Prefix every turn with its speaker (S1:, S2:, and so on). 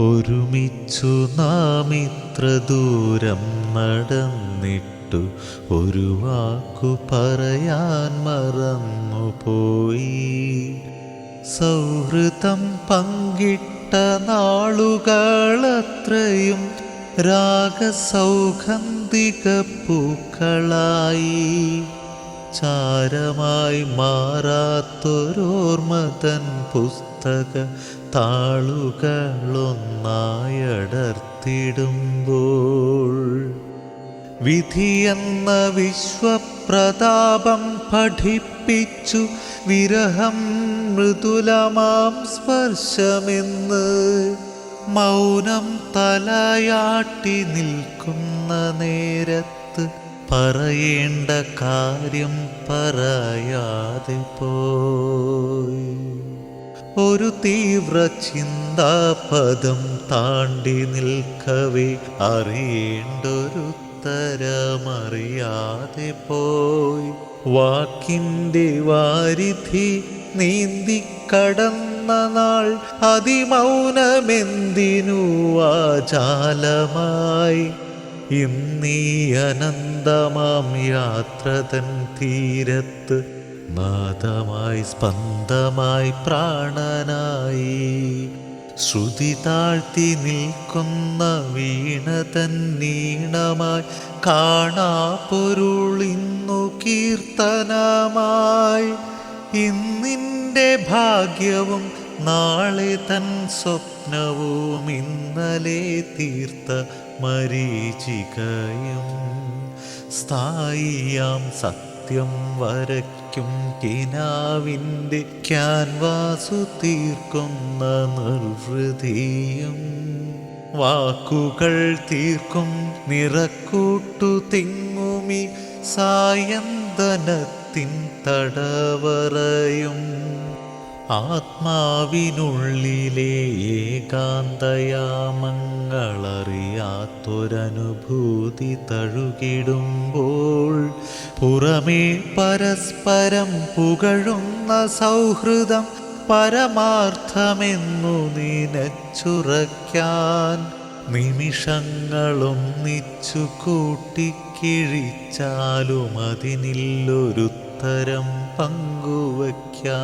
S1: ഒരുമിച്ചു നാം ഇത്ര ദൂരം നടന്നിട്ടു ഒരു വാക്കു പറയാൻ മറന്നുപോയി. സൗഹൃദം പങ്കിട്ട നാളുകളത്രയും രാഗസൗഗന്ധിക പൂക്കളായി. ചാരമായി മാറാത്തൊരോർമ്മതൻ പുസ്തക താളുകളൊന്നായടർത്തിടുമ്പോൾ. വിധിയെന്ന വിശ്വപ്രതാപം പഠിപ്പിച്ചു വിരഹം മൃദുലമാം സ്പർശമെന്ന് മൗനം തലയാട്ടി നിൽക്കുന്ന നേരത്ത് പറയേണ്ട കാര്യം പറയാതെ പോയി. ഒരു തീവ്ര ചിന്താപദം താണ്ടി നിൽക്കവേ അറിയേണ്ടൊരുത്തരമറിയാതെ പോയി. വാക്കിന്റെ വാരിധി നീന്തി കടന്ന നാൾ അതിമൗനമെന്തിനു ആചാലമായി ഇന്നീ അനന്തമാം യാത്രതൻ തീരത്ത് നാദമായി സ്പന്ദമായി പ്രാണനായി. ശ്രുതി താഴ്ത്തി നിൽക്കുന്ന വീണതൻ നീണമായി കാണാപ്പൊരുളിന്നു കീർത്തനമായി. ഇന്നിന്റെ ഭാഗ്യവും നാളെ തൻ സ്വപ്നവും ഇന്നലെ തീർത്ത മരീചികയും സ്ഥായിയാം സത്യം വരയ്ക്കും കിനാവിന്റെ ക്യാൻവാസു തീർക്കുന്ന നിർവൃതിയും വാക്കുകൾ തീർക്കും നിറക്കൂട്ടു തിങ്ങുമി സായന്തനത്തിൻ തടവറയും ആത്മാവിനുള്ളിലെ ഏകാന്തയാമങ്ങളറിയാത്തൊരനുഭൂതി തഴുകിടുമ്പോൾ പുറമേ പരസ്പരം പുകഴുന്ന സൗഹൃദം പരമാർത്ഥമെന്നു നിനച്ചുറയ്ക്കാൻ നിമിഷങ്ങളൊന്നിച്ചു കൂട്ടിക്കിഴിച്ചാലും അതിനില്ലൊരുത്തരം പങ്കുവയ്ക്കാൻ.